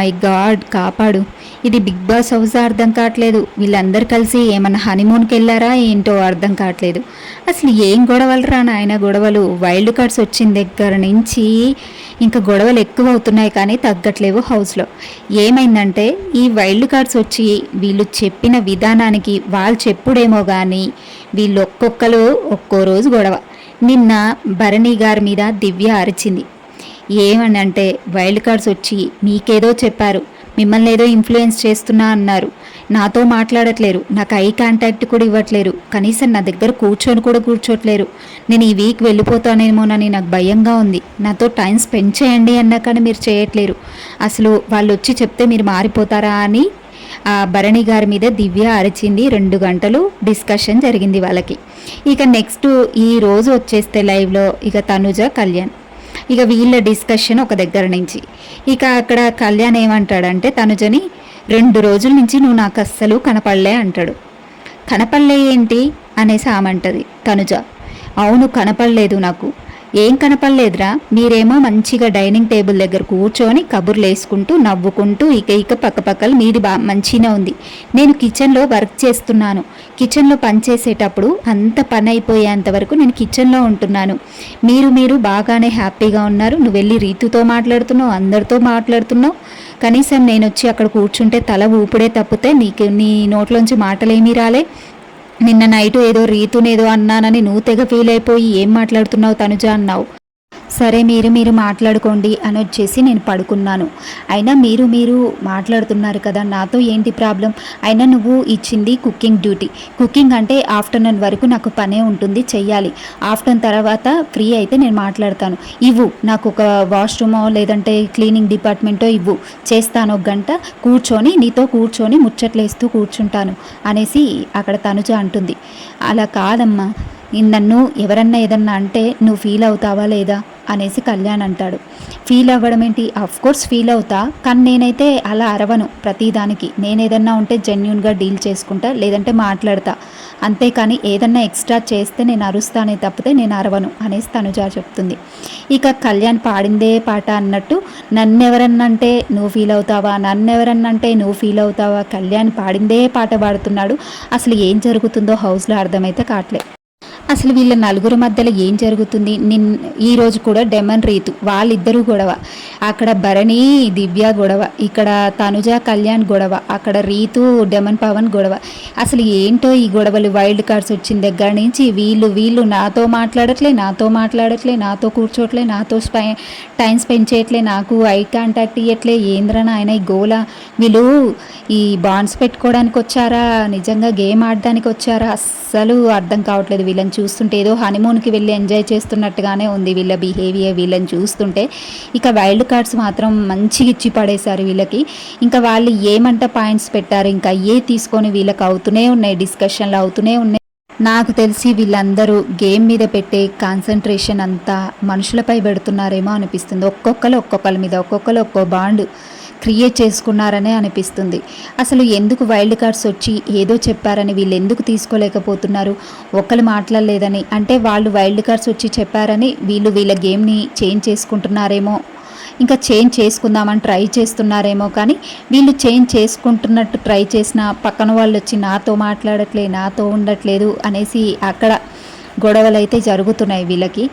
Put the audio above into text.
My God కాపాడు. ఇది big boss house అర్థం కావట్లేదు. వీళ్ళందరూ కలిసి ఏమన్నా హనీమూన్కి వెళ్ళారా ఏంటో అర్థం కావట్లేదు. అసలు ఏం గొడవలు రా నాయన గొడవలు? వైల్డ్ కార్డ్స్ వచ్చిన దగ్గర నుంచి ఇంకా గొడవలు ఎక్కువ అవుతున్నాయి కానీ తగ్గట్లేవు హౌస్లో. ఏమైందంటే ఈ వైల్డ్ కార్డ్స్ వచ్చి వీళ్ళు చెప్పిన విధానానికి వాళ్ళు చెప్పుడేమో కానీ వీళ్ళు ఒక్కొక్కరు ఒక్కో రోజు గొడవ. నిన్న భరణి గారి మీద దివ్య అరిచింది. ఏమని అంటే వైల్డ్ కార్డ్స్ వచ్చి మీకేదో చెప్పారు. మిమ్మల్ని ఏదో ఇన్ఫ్లుయెన్స్ చేస్తున్నా అన్నారు. నాతో మాట్లాడట్లేరు. నాకు ఐ కాంటాక్ట్ కూడా ఇవ్వట్లేరు. కనీసం నా దగ్గర కూర్చొని కూడా కూర్చోట్లేరు. నేను ఈ వీక్ వెళ్ళిపోతానేమోనని నాకు భయంగా ఉంది. నాతో టైం స్పెండ్ చేయండి అన్నా కానీ మీరు చేయట్లేరు. అసలు వాళ్ళు వచ్చి చెప్తే మీరు మారిపోతారా అని ఆ భరణి గారి మీద దివ్య అరిచింది రెండు గంటలు డిస్కషన్ జరిగింది వాళ్ళకి. ఇక నెక్స్ట్ ఈ రోజు వచ్చేస్తే లైవ్లో ఇక తనుజ కళ్యాణ్. ఇక వీళ్ళ డిస్కషన్ ఒక దగ్గర నుంచి. ఇక అక్కడ కళ్యాణ్ ఏమంటాడంటే తనుజని రెండు రోజుల నుంచి నువ్వు నాకు అస్సలు కనపడలే అంటాడు. కనపడలే ఏంటి? అనేసి ఆమంటది తనుజ అవును కనపడలేదు నాకు. ఏం కనపడలేదురా. మీరేమో మంచిగా డైనింగ్ టేబుల్ దగ్గర కూర్చొని కబుర్లు వేసుకుంటూ నవ్వుకుంటూ ఇక ఇక పక్కపక్కల మీది బా మంచిగా ఉంది. నేను కిచెన్లో వర్క్ చేస్తున్నాను. కిచెన్లో పని చేసేటప్పుడు అంత పని అయిపోయేంత వరకు నేను కిచెన్లో ఉంటున్నాను. మీరు మీరు బాగానే హ్యాపీగా ఉన్నారు. నువ్వు వెళ్ళి రీతుతో మాట్లాడుతున్నావు అందరితో మాట్లాడుతున్నావు. కనీసం నేను వచ్చి అక్కడ కూర్చుంటే తల ఊపిడే తప్పితే నీకు నీ నోట్లోంచి మాటలేమీ రాలే. నిన్న నైట్ ఏదో రీతునేదో అన్నానని నువ్వు తెగ ఫీల్ అయిపోయి ఏం మాట్లాడుతున్నావు తనుజ అన్నావు. సరే మీరు మీరు మాట్లాడుకోండి అని వచ్చేసి నేను పడుకున్నాను. అయినా మీరు మీరు మాట్లాడుతున్నారు కదా నాతో ఏంటి ప్రాబ్లం? అయినా నువ్వు ఇచ్చింది కుకింగ్ డ్యూటీ. కుకింగ్ అంటే ఆఫ్టర్నూన్ వరకు నాకు పనే ఉంటుంది చెయ్యాలి. ఆఫ్టర్నూన్ తర్వాత ఫ్రీ అయితే నేను మాట్లాడతాను. ఇవ్వు నాకు ఒక వాష్రూమో లేదంటే క్లీనింగ్ డిపార్ట్మెంటో ఇవ్వు. చేస్తాను ఒక గంట కూర్చొని నీతో కూర్చొని ముచ్చట్లేస్తూ కూర్చుంటాను అనేసి అక్కడ తనుజ అంటుంది. అలా కాదమ్మా నన్ను ఎవరన్నా ఏదన్నా అంటే నువ్వు ఫీల్ అవుతావా లేదా? అనేసి కళ్యాణ్ అంటాడు. ఫీల్ అవ్వడం ఏంటి? కోర్స్ ఫీల్ అవుతా కానీ నేనైతే అలా అరవను ప్రతిదానికి. నేను ఏదన్నా ఉంటే జెన్యున్గా డీల్ చేసుకుంటా లేదంటే మాట్లాడతా. అంతేకాని ఏదన్నా ఎక్స్ట్రా చేస్తే నేను అరుస్తానే తప్పితే నేను అరవను అనేసి తనుజా చెప్తుంది. ఇక కళ్యాణ్ పాడిందే పాట అన్నట్టు నన్నెవరన్నంటే నువ్వు ఫీల్ అవుతావా? నన్నెవరన్నంటే నువ్వు ఫీల్ అవుతావా? కళ్యాణ్ పాడిందే పాట పాడుతున్నాడు. అసలు ఏం జరుగుతుందో హౌస్లో అర్థమైతే కావట్లే. అసలు వీళ్ళ నలుగురు మధ్యలో ఏం జరుగుతుంది? నిన్ ఈరోజు కూడా డెమన్ రీతు వాళ్ళిద్దరూ గొడవ. అక్కడ భరణి దివ్య గొడవ. ఇక్కడ తనుజ కళ్యాణ్ గొడవ. అక్కడ రీతు డెమన్ పవన్ గొడవ. అసలు ఏంటో ఈ గొడవలు? వైల్డ్ కార్డ్స్ వచ్చిన దగ్గర నుంచి వీళ్ళు వీళ్ళు నాతో మాట్లాడట్లే నాతో మాట్లాడట్లే నాతో కూర్చోట్లే నాతో స్పై టైం స్పెండ్ చేయట్లే నాకు ఐ కాంటాక్ట్ ఇవ్వట్లే ఏంద్రన ఆయన ఈ గోల? వీళ్ళు ఈ బాండ్స్ పెట్టుకోవడానికి వచ్చారా? నిజంగా గేమ్ ఆడడానికి వచ్చారా? అస్సలు అర్థం కావట్లేదు వీళ్ళని చూస్తుంటే ఏదో హనీమూన్కి వెళ్ళి ఎంజాయ్ చేస్తున్నట్టుగానే ఉంది వీళ్ళ బిహేవియర్ వీళ్ళని చూస్తుంటే. ఇక వైల్డ్ కార్డ్స్ మాత్రం మంచిగా ఇచ్చి పడేశారు వీళ్ళకి. ఇంకా వాళ్ళు ఏమంట పాయింట్స్ పెట్టారు ఇంకా ఏ తీసుకొని వీళ్ళకి అవుతూనే ఉన్నాయి డిస్కషన్లు అవుతూనే ఉన్నాయి. నాకు తెలిసి వీళ్ళందరూ గేమ్ మీద పెట్టే కాన్సన్ట్రేషన్ అంతా మనుషులపై పెడుతున్నారేమో అనిపిస్తుంది. ఒక్కొక్కరు ఒక్కొక్కరి మీద ఒక్కొక్కరు ఒక్కో బాండ్. క్రియేట్ చేసుకున్నారనే అనిపిస్తుంది. అసలు ఎందుకు వైల్డ్ కార్డ్స్ వచ్చి ఏదో చెప్పారని వీళ్ళు ఎందుకు తీసుకోలేకపోతున్నారు? ఒక్కరు మాట్లాడలేదని అంటే వాళ్ళు వైల్డ్ కార్డ్స్ వచ్చి చెప్పారని వీళ్ళు వీళ్ళ గేమ్ని చేంజ్ చేసుకుంటున్నారేమో? ఇంకా చేంజ్ చేసుకుందామని ట్రై చేస్తున్నారేమో కానీ వీళ్ళు చేంజ్ చేసుకుంటున్నట్టు ట్రై చేసిన పక్కన వాళ్ళు వచ్చి నాతో మాట్లాడట్లే నాతో ఉండట్లేదు అనేసి అక్కడ గొడవలు అయితే జరుగుతున్నాయి వీళ్ళకి.